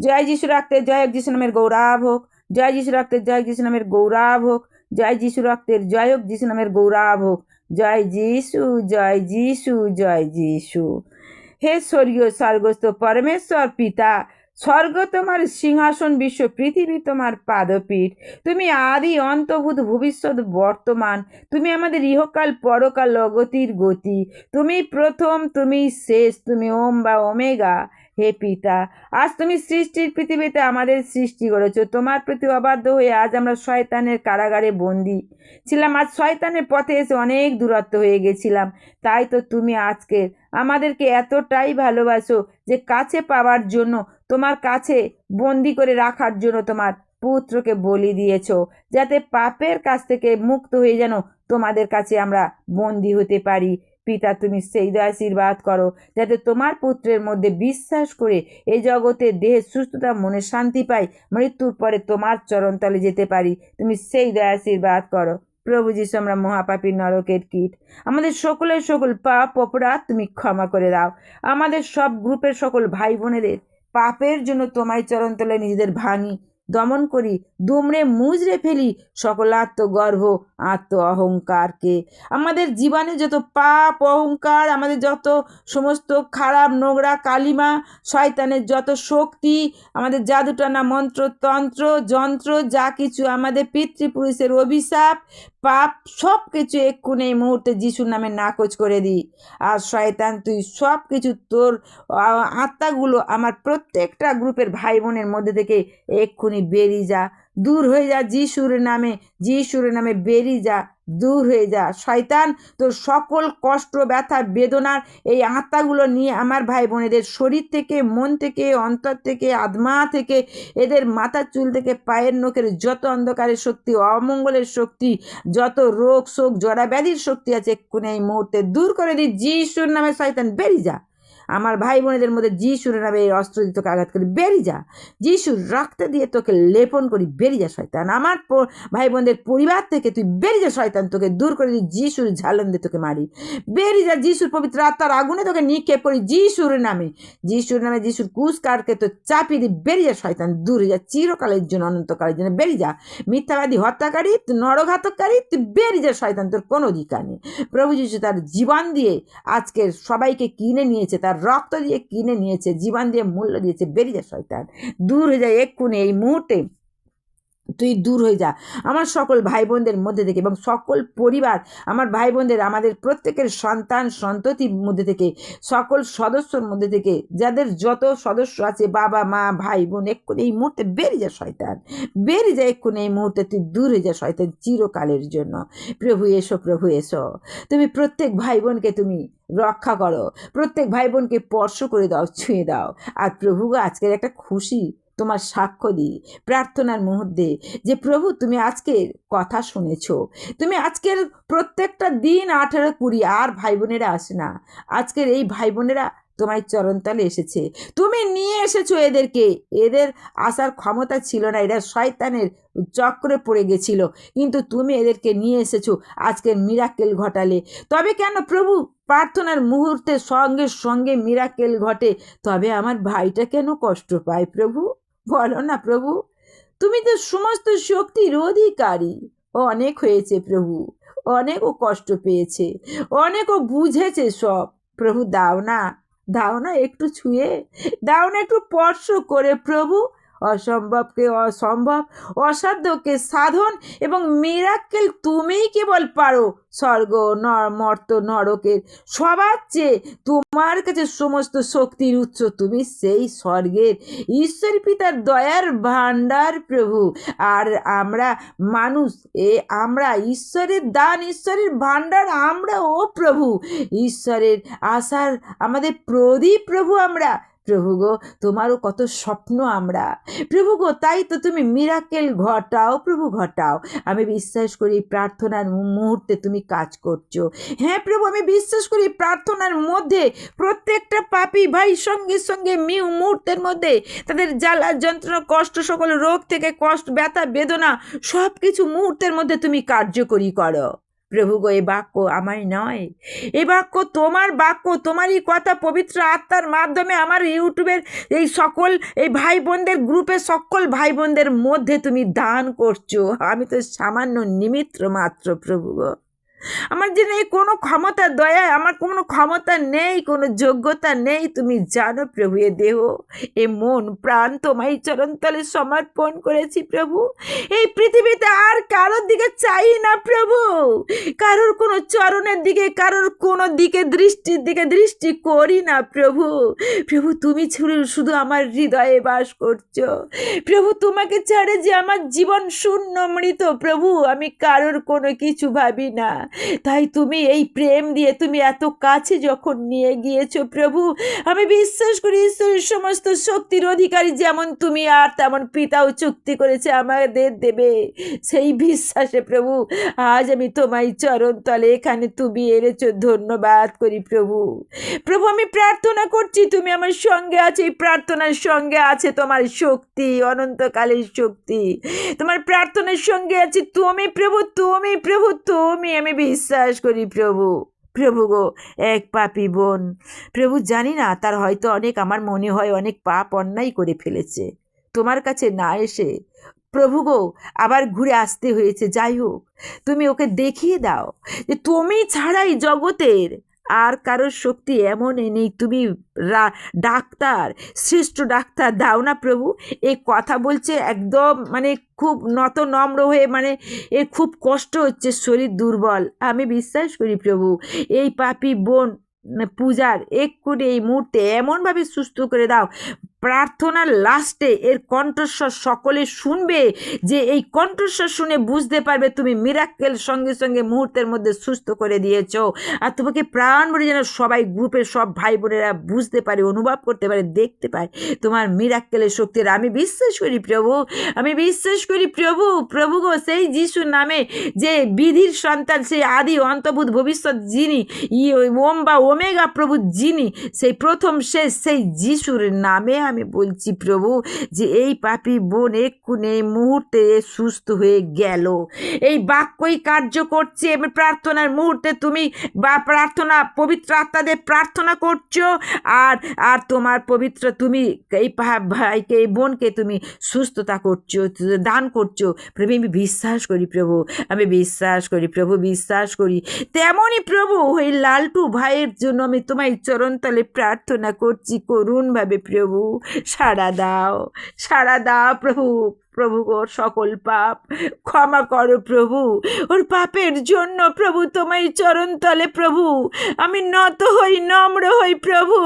জয় যিশু রাখতে জয় যিশু নামের গৌরাব হোক। জয় যিশু রাখতে জয় যিশু নামের গৌরাব হোক। জয় যিশু রক্তের জয় হোক যিশু নামের গৌরাব হোক। জয় যিশু জয় যিশু জয় যিশু। হে স্বর্গীয় স্বর্গস্থ পরমেশ্বর পিতা, স্বর্গ তোমার সিংহাসন, বিশ্ব পৃথিবী তোমার পাদপীঠ। তুমি আদি অন্তভূত ভবিষ্যৎ, বর্তমান। তুমি আমাদের ইহকাল, পরকাল, অগতির গতি। তুমি প্রথম, তুমি শেষ, তুমি ওম বা ওমেগা। হে পিতা, আজ তুমি সৃষ্টির পৃথিবীতে আমাদের সৃষ্টি করেছ। তোমার প্রতি অবাধ্য হয়ে আজ আমরা শয়তানের কারাগারে বন্দি ছিলাম। আজ শয়তানের পথে এসে অনেক দূরত্ব হয়ে গেছিলাম। তাই তো তুমি আজকে আমাদেরকে এতটাই ভালোবাসো যে কাছে পাওয়ার জন্য, তোমার কাছে বন্দি করে রাখার জন্য তোমার পুত্রকে বলি দিয়েছ, যাতে পাপের কাছ থেকে মুক্ত হয়ে যেন তোমাদের কাছে আমরা বন্দি হতে পারি। পিতা, তুমি সেই আশীর্বাদ করো, যাতে তোমার পুত্রের মধ্যে বিশ্বাস করে এই জগতে দেহের সুস্থতা, মনে শান্তি পাই, মৃত্যুর পরে তোমার চরণতলে যেতে পারি। তুমি সেই দয়া আশীর্বাদ করো। প্রভু যিশু, আমরা মহাপাপী নরকের কীট। আমাদের সকলের সকল পাপ, অপরাধ তুমি ক্ষমা করে দাও। আমাদের সব গ্রুপের সকল ভাই বোনেদের পাপের জন্য তোমায় চরণতলে নিজেদের ভাঙি। দমন করি, দুমড়ে মুজরে ফেলি সকল আত্মগর্ভ আত্ম অহংকারকে আমাদের জীবনে যত পাপ, অহংকার, আমাদের যত সমস্ত খারাপ, নোংরা, কালিমা, শয়তানের যত শক্তি, আমাদের জাদুটানা মন্ত্র, তন্ত্র, যন্ত্র, যা কিছু আমাদের পিতৃপুরুষের অভিশাপ পাপ সব কিছু এক্ষুনি এই মুহূর্তে যিশুর নামে নাকচ করে দিই। আর শয়তান, তুই সব কিছু তোর আত্মাগুলো আমার প্রত্যেকটা গ্রুপের ভাই বোনের মধ্যে থেকে এক্ষুনি বেরিয়ে যা। দূর হয়ে যা, যিশুর নামে যিশুর নামে বেরিয়ে যা, দূর হয়ে যা। শয়তান, তোর সকল কষ্ট, ব্যথা, বেদনার এই আত্মাগুলো নিয়ে আমার ভাই বোনেদের শরীর থেকে, মন থেকে, অন্তর থেকে, আত্মা থেকে, এদের মাথার চুল থেকে, পায়ের নখের যত অন্ধকারের শক্তি, অমঙ্গলের শক্তি, যত রোগ, শোক জড়া ব্যাধির শক্তি আছে এক্ষুনি এই মুহূর্তে দূর করে দিই। যিশুর নামে শয়তান বেরিয়ে যা। আমার ভাই বোনেদের মধ্যে যিশুর নামে এই অস্ত্র দিয়ে তোকে আঘাত করি বেরিয়ে যা। যিশুর রক্ত দিয়ে তোকে লেপন করি বেরিয়ে যা, শয়তান। আমার ভাই বোনদের পরিবার থেকে তুই বেরিয়ে যা, শয়তান, তোকে দূর করে দিই, যিশুর ঝালন দিয়ে তোকে মারি। বেরিয়ে যা, যিশুর পবিত্র আত্মার আগুনে তোকে নিক্ষেপ করি, যিশুর নামে। যিশুর নামে যিশুর কুশ কাঠকে তো চাপিয়ে দিই বেরিয়ে যা, শয়তান, দূরে যা, চিরকালের জন্য, অনন্তকালের জন্য। বেরিয়ে যা, মিথ্যাবাদী, হত্যাকারী, তুই নরঘাতককারী, তুই বেরিয়ে যা, শয়তান, তোর কোনো অধিকার নেই। প্রভু যিশু তার জীবন দিয়ে আজকে সবাইকে কিনে নিয়েছে, তার রক্ত দিয়ে কিনে নিয়েছে, জীবন দিয়ে মূল্য দিয়েছে বেরিয়ে শয়তান। দূর হয়ে যায় এক্ষুনি এই মুহূর্তে। তুই দূর হয়ে যা। আমার সকল ভাই বোনদের মধ্যে থেকে এবং সকল পরিবার, আমার ভাই বোনদের আমাদের প্রত্যেকের সন্তান সন্ততির মধ্যে থেকে, সকল সদস্যর মধ্যে থেকে, যাদের যত সদস্য আছে, বাবা, মা ভাই বোন এক্ষুনি এই মুহূর্তে বেরিয়ে যা, শয়তান। বেরিয়ে যা, এক্ষুনি এই মুহূর্তে তুই দূর হয়ে যা, শয়তান, চিরকালের জন্য। প্রভু এসো প্রভু এসো। তুমি প্রত্যেক ভাই বোনকে তুমি রক্ষা করো। প্রত্যেক ভাই বোনকে স্পর্শ করে দাও, ছুঁয়ে দাও। আর প্রভু আজকের একটা খুশি তোমার সাক্ষ্য দিই, প্রার্থনার মুহূর্তে যে প্রভু তুমি আজকের কথা শুনেছো। তুমি আজকের প্রত্যেকটা দিন আঠারো কুড়ি আর ভাই বোনেরা আসে না। আজকের এই ভাই বোনেরা তোমার চরণতলে এসেছে। তুমি নিয়ে এসেছ এদেরকে। এদের আসার ক্ষমতা ছিল না। এরা শয়তানের চক্রে পড়ে গেছিল। কিন্তু তুমি এদেরকে নিয়ে এসেছ। আজকের মিরাকেল ঘটালে। তবে কেন প্রভু প্রার্থনার মুহূর্তে সঙ্গে সঙ্গে মিরাকেল ঘটে? তবে আমার ভাইটা কেন কষ্ট পায় প্রভু? বলো না, প্রভু। তুমি তো সমস্ত শক্তির অধিকারী অনেক হয়েছে প্রভু, অনেকও কষ্ট পেয়েছে, অনেকও বুঝেছে সব। প্রভু, দাও না দাও না একটু ছুঁয়ে, দাও না একটু স্পর্শ করে প্রভু। অসম্ভবকে অসম্ভব, অসাধ্যকে সাধন এবং মিরাক্কেল তুমিই কেবল পারো। স্বর্গ, নর, মর্ত, নরকের সবার চেয়ে তোমার কাছে সমস্ত শক্তির উৎস তুমি সেই স্বর্গের ঈশ্বর পিতার দয়ার ভাণ্ডার প্রভু। আর আমরা মানুষ, এ আমরা ঈশ্বরের দান, ঈশ্বরের ভাণ্ডার আমরা ও প্রভু। ঈশ্বরের আশার, আমাদের প্রদীপ প্রভু আমরা। প্রভু গো, তোমারও কত স্বপ্ন আমরা। প্রভু গো, তাই তো তুমি মিরাকেল ঘটাও, প্রভু ঘটাও। আমি বিশ্বাস করি প্রার্থনার মুহূর্তে তুমি কাজ করছ। হ্যাঁ প্রভু, আমি বিশ্বাস করি প্রার্থনার মধ্যে প্রত্যেকটা পাপি ভাই সঙ্গে সঙ্গে মিউ মুহূর্তের মধ্যে তাদের জ্বালা, যন্ত্রণা, কষ্ট, সকল রোগ থেকে কষ্ট, ব্যথা, বেদনা সব কিছু মুহূর্তের মধ্যে তুমি কার্যকরী করো। প্রভু গো এই বাক্য আমায় নয়। এ বাক্য তোমার বাক্য, তোমারই কথা পবিত্র আত্মার মাধ্যমে আমার ইউটিউবের এই সকল, এই ভাই বোনদের গ্রুপে সকল ভাই বোনদের মধ্যে তুমি দান করছ। আমি তো সামান্য নিমিত্র মাত্র প্রভুগ আমার যে নেই কোনো ক্ষমতা দয়া আমার কোনো ক্ষমতা নেই, কোনো যোগ্যতা নেই। তুমি জানো প্রভু, এ দেহ, এ মন, প্রাণ তোমায় চরণতলে সমর্পণ করেছি প্রভু। এই পৃথিবীতে আর কারোর দিকে চাই না প্রভু। কারোর কোনো চরণের দিকে, কারোর কোনো দিকে দৃষ্টির দিকে দৃষ্টি করি না প্রভু। প্রভু, তুমি শুধু- শুধু আমার হৃদয়ে বাস করছ। প্রভু, তোমাকে ছাড়ে যে আমার জীবন শূন্য মৃত প্রভু, আমি কারোর কোনো কিছু ভাবি না। তাই তুমি এই প্রেম দিয়ে তুমি এত কাছে যখন নিয়ে গিয়েছো প্রভু, আমি বিশ্বাস করি ঈশ্বরের সমস্ত শক্তির অধিকারী যেমন তুমি আর তেমন পিতাও চুক্তি করেছে আমাদের দেবে। সেই বিশ্বাসে প্রভু, আজ আমি তোমায় চরণ তলে এখানে তুমি এনেছো, ধন্যবাদ করি প্রভু। প্রভু, আমি প্রার্থনা করছি তুমি আমার সঙ্গে আছো, এই প্রার্থনার সঙ্গে আছে তোমার শক্তি, অনন্তকালের শক্তি। তোমার প্রার্থনার সঙ্গে আছে তুমি প্রভু তুমি প্রভু, তুমি আমি বিশ্বাস করি প্রভু প্রভু গো, এক পাপি বোন। প্রভু জানি না, তার হয়তো অনেক আমার মনে হয় অনেক পাপ অন্যায় করে ফেলেছে। তোমার কাছে না এসে, প্রভু গো, আবার ঘুরে আসতে হয়েছে। যাই হোক, তুমি ওকে দেখিয়ে দাও যে তুমি ছাড়াই জগতের আর কারোর শক্তি এমন নেই। তুমি ডাক্তার, শ্রেষ্ঠ ডাক্তার, দাও না প্রভু। এই কথা বলছে একদম মানে খুব নত নম্র হয়ে মানে এর খুব কষ্ট হচ্ছে, শরীর দুর্বল। আমি বিশ্বাস করি প্রভু, এই পাপি বোন পূজার পূজার, এক্ষুনি এই মুহূর্তে এমনভাবে সুস্থ করে দাও। প্রার্থনার লাস্টে এর কণ্ঠস্বর সকলে শুনবে যে এই কণ্ঠস্বর শুনে বুঝতে পারবে তুমি মিরাক্কেল সঙ্গে সঙ্গে মুহূর্তের মধ্যে সুস্থ করে দিয়েছ। আর তোমাকে প্রাণ ভরে যেন সবাই গ্রুপের সব ভাই বোনেরা বুঝতে পারে, অনুভব করতে পারে, দেখতে পায় তোমার মিরাক্কেলের শক্তির। আমি বিশ্বাস করি প্রভু, আমি বিশ্বাস করি প্রভু প্রভু গো, সেই যিশুর নামে যে বিধির সন্তান, সেই আদি অন্তভূত ভবিষ্যৎ যিনি, ই ওম বা ওমেগা প্রভু যিনি, সেই প্রথম শেষ সেই যিশুর নামে আমি বলছি, প্রভু, যে এই পাপি বোন এক্ষুনি এই মুহূর্তে সুস্থ হয়ে গেল। এই বাক্যই কার্য করছে প্রার্থনার মুহূর্তে তুমি বা প্রার্থনা, পবিত্র আত্মাদের প্রার্থনা করছ, আর আর তোমার পবিত্র তুমি এই ভাইকে, এই বোনকে তুমি সুস্থতা করছ, দান করছ। প্রভু, আমি বিশ্বাস করি, প্রভু, আমি বিশ্বাস করি, প্রভু, বিশ্বাস করি। তেমনই প্রভু, ওই লালটু ভাইয়ের জন্য আমি তোমায় চরণতলে প্রার্থনা করছি, করুণভাবে প্রভু। সাড়া দাও সাড়া দাও প্রভু প্রভু ওর সকল পাপ। ক্ষমা করো প্রভু, ওর পাপের জন্য প্রভু তোমায় চরণতলে প্রভু। আমি নত হই, নম্র হই প্রভু।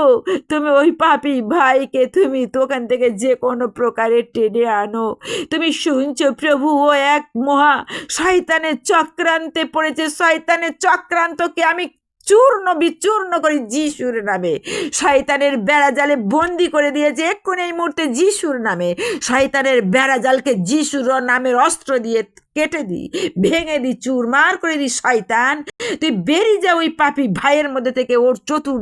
তুমি ওই পাপি ভাইকে তুমি তো ওখান থেকে যে কোনো প্রকারে টেনে আনো। তুমি শুনছো প্রভু, ও এক মহা শয়তানের চক্রান্তে পড়েছে। শয়তানের চক্রান্তকে আমি চূর্ণ বিচূর্ণ করি যিশুর নামে। শয়তানের বেড়াজালে বন্দি করে দিয়েছে এক্ষুনি এই মুহূর্তে যিশুর নামে। শয়তানের বেড়াজালকে যিশুর নামের অস্ত্র দিয়ে কেটে দিই ভেঙে দিই চুরমার করে দিই শয়তান। তুই বেরিয়ে যা ওই পাপি ভাইয়ের মধ্যে থেকে, ওর চতুর,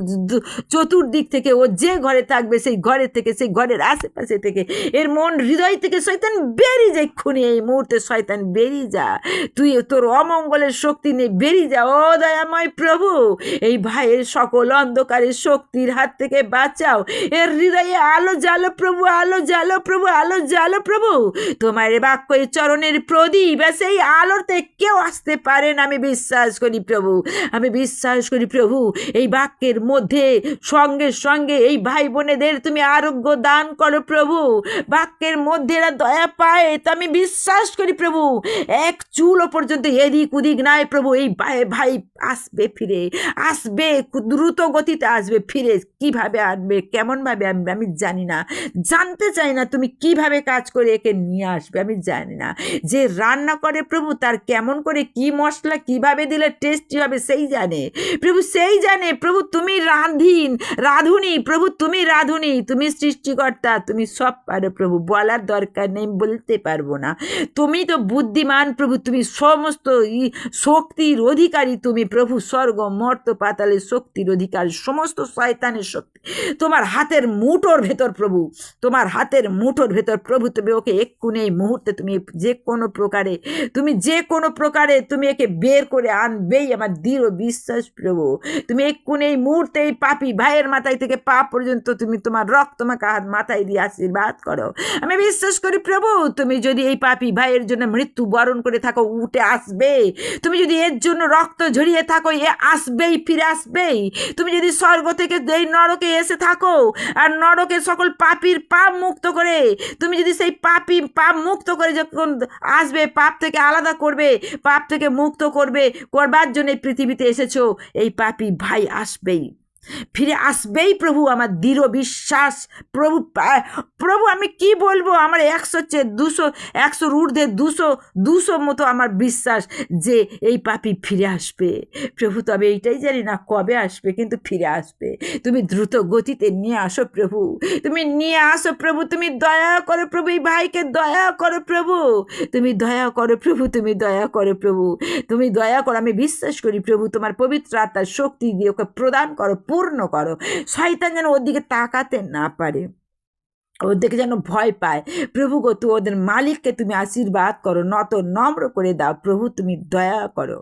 চতুর্দিক থেকে, ও যে ঘরে থাকবে সেই ঘরের থেকে, সেই ঘরের আশেপাশে থেকে, এর মন হৃদয় থেকে শয়তান বেরিয়ে যায় খুনি এই মুহূর্তে শয়তান বেরিয়ে যা। তুই তোর অমঙ্গলের শক্তি নিয়ে বেরিয়ে যা। ও দয়াময় প্রভু, এই ভাইয়ের সকল অন্ধকারের শক্তির হাত থেকে বাঁচাও। এর হৃদয়ে আলো জ্বালো প্রভু, আলো জ্বালো প্রভু, আলো জ্বালো প্রভু। তোমার বাক্য চরণের প্রদীপ আর সেই আলোতে কেউ আসতে পারে না, আমি বিশ্বাস করি প্রভু। আমি বিশ্বাস করি প্রভু, এই বাক্যের মধ্যে সঙ্গে সঙ্গে এই ভাই বোনেদের তুমি আরোগ্য দান করো প্রভু। বাক্যের মধ্যে এরা দয়া পায়, তো আমি বিশ্বাস করি প্রভু। এক চুলও পর্যন্ত এদিক উদিক নাই প্রভু, এই ভাই ভাই আসবে ফিরে, আসবে, দ্রুত গতিতে আসবে ফিরে। কীভাবে আসবে, কেমনভাবে আনবে আমি জানি না। জানতে চাই না তুমি কীভাবে কাজ করে একে নিয়ে আসবে, আমি জানি না। যে রান্না করে প্রভু, তার কেমন করে কি মশলা কীভাবে দিলে টেস্টি হবে সেই জানে। প্রভু, সেই জানে, প্রভু তুমি রাঁধিন, রাঁধুনি, প্রভু তুমি রাঁধুনি, তুমি সৃষ্টিকর্তা, তুমি সব পারো প্রভু, বলার দরকার নেই বলতে পারব না। তুমি তো বুদ্ধিমান প্রভু, তুমি সমস্ত শক্তির অধিকারী তুমি প্রভু, স্বর্গ, মর্ত, পাতালের শক্তির অধিকারী, সমস্ত শয়তানের শক্তি। তোমার হাতের মুঠোর ভেতর প্রভু, তোমার হাতের মুঠোর ভেতর প্রভু, তুমি ওকে এক্ষুনি এই মুহূর্তে তুমি যে কোনো প্রকারে তুমি যে কোনো প্রকারে তুমি একে বের করে আনবেই আমার দৃঢ় বিশ্বাস, প্রভু। তুমি এক্ষুনি এই মুহূর্তে এই পাপি ভাইয়ের মাথায় থেকে পা পর্যন্ত তুমি তোমার রক্ত মাখা হাত মাথায় দিয়ে আশীর্বাদ করো। আমি বিশ্বাস করি, প্রভু, তুমি যদি এই পাপি ভাইয়ের জন্য মৃত্যু বরণ করে থাকো, উঠে আসবে। তুমি যদি এর জন্য রক্ত ঝরিয়ে থাকো, এ আসবেই, ফিরে আসবেই। তুমি যদি স্বর্গ থেকে এই নরকে এসে থাকো, আর নরকে সকল পাপির পাপ মুক্ত করে, তুমি যদি সেই পাপি পাপ মুক্ত করে যখন আসবে, পাপ থেকে আলাদা করবে, পাপ থেকে মুক্ত করবে, করবার জন্য পৃথিবীতে এসেছ। এই পাপি ভাই আসবেই। ফিরে আসবেই প্রভু আমার দৃঢ় বিশ্বাস। প্রভু প্রভু, আমি কি বলব? আমার একশো চেয়ে দুশো, একশোর ঊর্ধ্বে দুশো দুশো মতো আমার বিশ্বাস যে এই পাপি ফিরে আসবে। প্রভু, তবে এইটাই জানি না কবে আসবে, কিন্তু ফিরে আসবে। তুমি দ্রুত গতিতে নিয়ে আসো প্রভু। তুমি নিয়ে আসো প্রভু, তুমি দয়া করো প্রভু, এই ভাইকে দয়া করো প্রভু। তুমি দয়া করো প্রভু, তুমি দয়া করো প্রভু। তুমি দয়া করো, আমি বিশ্বাস করি প্রভু, তোমার পবিত্র আত্মার শক্তি দিয়ে ওকে প্রদান করো পূর্ণ করো। শয়তান যেন ওদিকে দিকে তাকাতে না পারে। ওর দিকে যেন ভয় পায়। প্রভু গো তু ওদের মালিককে তুমি আশীর্বাদ করো নত নম্র করে দাও। প্রভু, তুমি দয়া করো।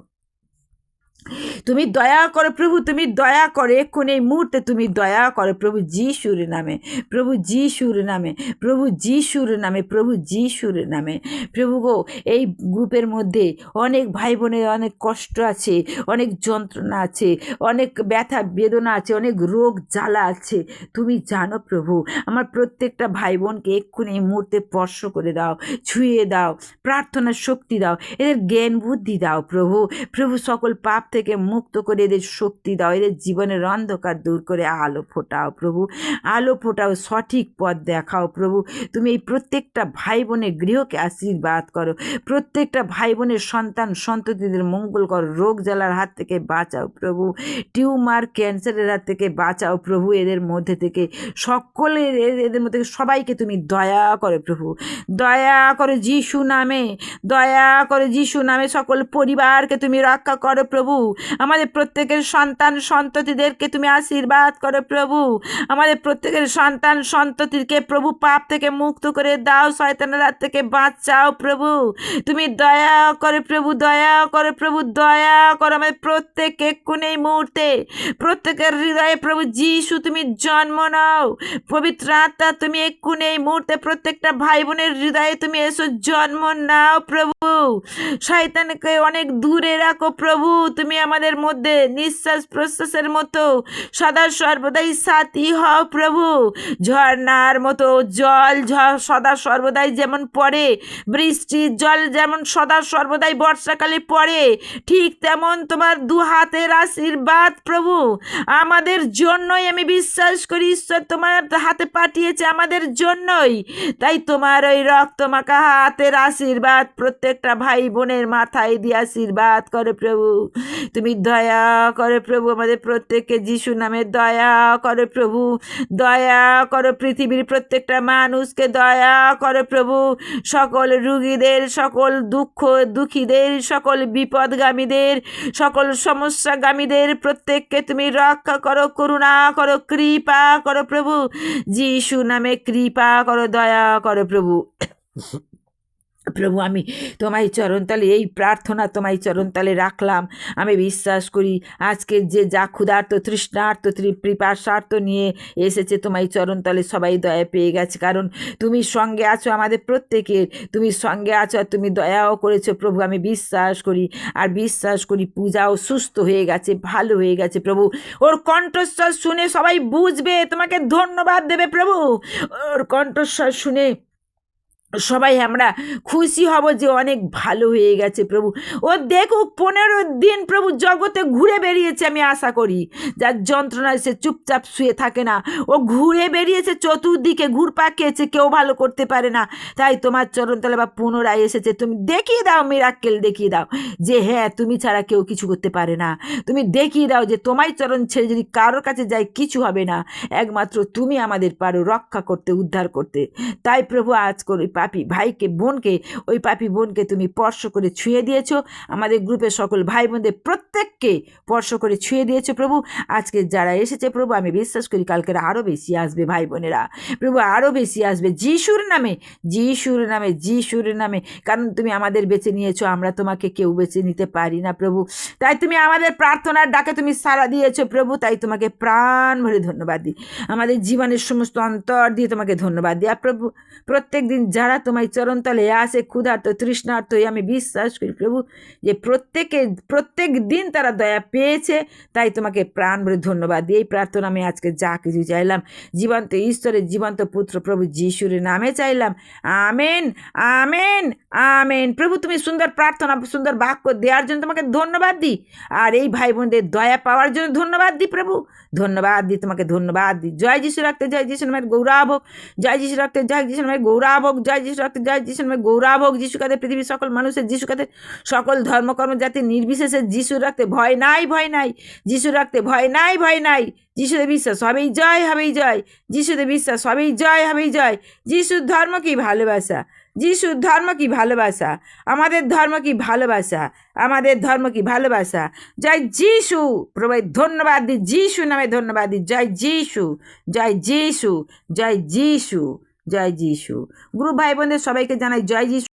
তুমি দয়া করো প্রভু, তুমি দয়া করো, এক্ষুনি এই মুহূর্তে তুমি দয়া করো প্রভু যিশুর নামে, প্রভু যিশুর নামে, প্রভু যিশুর নামে, প্রভু যিশুর নামে। প্রভু গো, এই গ্রুপের মধ্যে অনেক ভাই বোনের অনেক কষ্ট আছে, অনেক যন্ত্রণা আছে, অনেক ব্যথা, বেদনা আছে, অনেক রোগ, জ্বালা আছে। তুমি জানো প্রভু, আমার প্রত্যেকটা ভাই বোনকে এক্ষুনি এই মুহূর্তে স্পর্শ করে দাও, ছুঁয়ে দাও, প্রার্থনার শক্তি দাও, এদের জ্ঞান বুদ্ধি দাও প্রভু। প্রভু সকল পাপ থেকে মুক্ত করে এদের শক্তি দাও। এদের জীবনের অন্ধকার দূর করে আলো ফোটাও প্রভু। আলো ফোটাও, সঠিক পথ দেখাও প্রভু। তুমি এই প্রত্যেকটা ভাই বোনের গৃহকে আশীর্বাদ করো। প্রত্যেকটা ভাই বোনের সন্তান সন্ততিদের মঙ্গল করো। রোগ জ্বালার হাত থেকে বাঁচাও প্রভু। টিউমার, ক্যান্সারের হাত থেকে বাঁচাও প্রভু। এদের মধ্যে থেকে সকলের এদের মধ্যে সবাইকে তুমি দয়া করো প্রভু। দয়া করো যিশু নামে। দয়া করে যিশু নামে সকল পরিবারকে তুমি রক্ষা করো প্রভু। আমাদের প্রত্যেকের সন্তান সন্ততিদেরকে তুমি আশীর্বাদ করো প্রভু। আমাদের প্রত্যেকের সন্তান সন্ততিকে প্রভু পাপ থেকে মুক্ত করে দাও, শয়তানের হাত থেকে বাঁচাও প্রভু। তুমি দয়া করে প্রভু, দয়া করে প্রভু, দয়া করো আমাদের প্রত্যেক এই মুহূর্তে। প্রত্যেকের হৃদয়ে প্রভু যিশু, তুমি জন্ম নাও। পবিত্র আত্মা, তুমি এক্ষুনি এই মুহূর্তে প্রত্যেকটা ভাই বোনের হৃদয়ে তুমি এসো জন্ম নাও প্রভু। শয়তানকে অনেক দূরে রাখো প্রভু। তুমি আমাদের মধ্যে নিঃশ্বাস প্রশ্বাসের মতো সদা সর্বদাই সাথী হও প্রভু। ঝর্ণার মতো জল সদা সর্বদাই যেমন পড়ে, বৃষ্টির জল যেমন সদা সর্বদাই বর্ষাকালে পড়ে, ঠিক তেমন তোমার দু হাতের আশীর্বাদ প্রভু। আমাদের জন্যই আমি বিশ্বাস করি, ঈশ্বর তোমার হাতে পাঠিয়েছে আমাদের জন্যই। তাই তোমার ওই রক্ত মাখা হাতের আশীর্বাদ প্রত্যেকটা ভাই বোনের মাথায় দিয়ে আশীর্বাদ করে প্রভু। তুমি দয়া করে প্রভু আমাদের প্রত্যেককে যিশু নামে দয়া করে প্রভু, দয়া করো পৃথিবীর প্রত্যেকটা মানুষকে দয়া করে প্রভু। সকল রুগীদের, সকল দুঃখ দুঃখীদের, সকল বিপদগামীদের, সকল সমস্যাগামীদের প্রত্যেককে তুমি রক্ষা করো, করুণা করো, কৃপা করো প্রভু। যিশু নামে কৃপা করো, দয়া করো প্রভু। প্রভু, আমি তোমায় চরণতলে, এই প্রার্থনা তোমায় চরণতলে রাখলাম। আমি বিশ্বাস করি আজকের যে যা ক্ষুধার্ত, তৃষ্ণার্ত পিপাসার্থ নিয়ে এসেছে তোমায় চরণতলে, সবাই দয়া পেয়ে গেছে। কারণ তুমি সঙ্গে আছো আমাদের প্রত্যেকের, তুমি সঙ্গে আছো আর তুমি দয়াও করেছ প্রভু, আমি বিশ্বাস করি। আর বিশ্বাস করি, পূজাও সুস্থ হয়ে গেছে, ভালো হয়ে গেছে প্রভু। ওর কণ্ঠস্বর শুনে সবাই বুঝবে, তোমাকে ধন্যবাদ দেবে প্রভু। ওর কণ্ঠস্বর শুনে সবাই আমরা খুশি হব যে অনেক ভালো হয়ে গেছে প্রভু। ও দেখুক পনেরো দিন প্রভু জগতে ঘুরে বেরিয়েছে আমি আশা করি। যার যন্ত্রণায় সে চুপচাপ শুয়ে থাকে না। ও ঘুরে বেরিয়েছে, চতুর্দিকে ঘুর পাকিয়েছে কেউ ভালো করতে পারে না। তাই তোমার চরণতলে বা পুনরায় এসেছে, তুমি দেখিয়ে দাও মিরাক্কেল দেখিয়ে দাও। যে হ্যাঁ তুমি ছাড়া কেউ কিছু করতে পারে না। তুমি দেখিয়ে দাও যে তোমায় চরণ ছেড়ে যদি কারোর কাছে যায় কিছু হবে না। একমাত্র তুমি আমাদের পারো রক্ষা করতে, উদ্ধার করতে। তাই প্রভু আজ করে পাপি ভাইকে, বোনকে, ওই পাপি বোনকে তুমি স্পর্শ করে ছুঁয়ে দিয়েছ। আমাদের গ্রুপের সকল ভাই বোনদের প্রত্যেককে স্পর্শ করে ছুঁয়ে দিয়েছ প্রভু। আজকে যারা এসেছে প্রভু, আমি বিশ্বাস করি কালকের আরও বেশি আসবে ভাই বোনেরা প্রভু আরও বেশি আসবে যিশুর নামে যিশুর নামে যিশুর নামে। কারণ তুমি আমাদের বেছে নিয়েছো, আমরা তোমাকে কেউ বেছে নিতে পারি না প্রভু। তাই তুমি আমাদের প্রার্থনার ডাকে তুমি সাড়া দিয়েছ প্রভু, তাই তোমাকে প্রাণ ভরে ধন্যবাদ দিই। আমাদের জীবনের সমস্ত অন্তর দিয়ে তোমাকে ধন্যবাদ দিই আর প্রভু। প্রত্যেক দিন যারা তোমার চরণতলে আসে ক্ষুধার্ত, তৃষ্ণার্ত এই আমি বিশ্বাস করি প্রভু যে প্রত্যেকে, প্রত্যেক দিন তারা দয়া পেয়েছে, তাই তোমাকে প্রাণ বলে ধন্যবাদ এই প্রার্থনা আমি আজকে যা কিছু চাইলাম। জীবন্ত ঈশ্বরের জীবন্ত পুত্র প্রভু যিশুর নামে চাইলাম। Amen amen amen. প্রভু তুমি সুন্দর প্রার্থনা, সুন্দর বাক্য দেওয়ার জন্য তোমাকে ধন্যবাদ দিই। আর এই ভাই বোনদের দয়া পাওয়ার জন্য ধন্যবাদ দিই প্রভু। ধন্যবাদ দিই তোমাকে, ধন্যবাদ দিই। জয় যিশু রাখতে জয় যিশু নামের গৌরাব হোক, জয় যিশু রাখতে জয় যিশু নামের গৌরাব হোক, জয় যিশু রাখতে জয় যিশু নামের গৌরাব হোক যিশু কাদের পৃথিবীর সকল মানুষের যিশু কাদের সকল ধর্মকর্ম, জাতি নির্বিশেষে যিশু রাখতে ভয় নাই ভয় নাই। যিশু রাখতে ভয় নাই ভয় নাই। যিশুদের বিশ্বাস হবেই জয় হবেই জয়। যিশুদের বিশ্বাস হবেই জয় হবেই জয়। যিশুর ধর্ম কি ভালোবাসা? যিশুর ধর্ম কি ভালোবাসা? আমাদের ধর্ম কি ভালোবাসা? আমাদের ধর্ম কি ভালোবাসা? জয় যিশু! প্রভু, ধন্যবাদ দি, যিশু নামে ধন্যবাদ দি, জয় যিশু জয় যিশু জয় যিশু। জয় যিশু। গুরু ভাই বোনদের সবাইকে জানাই জয় যিশু।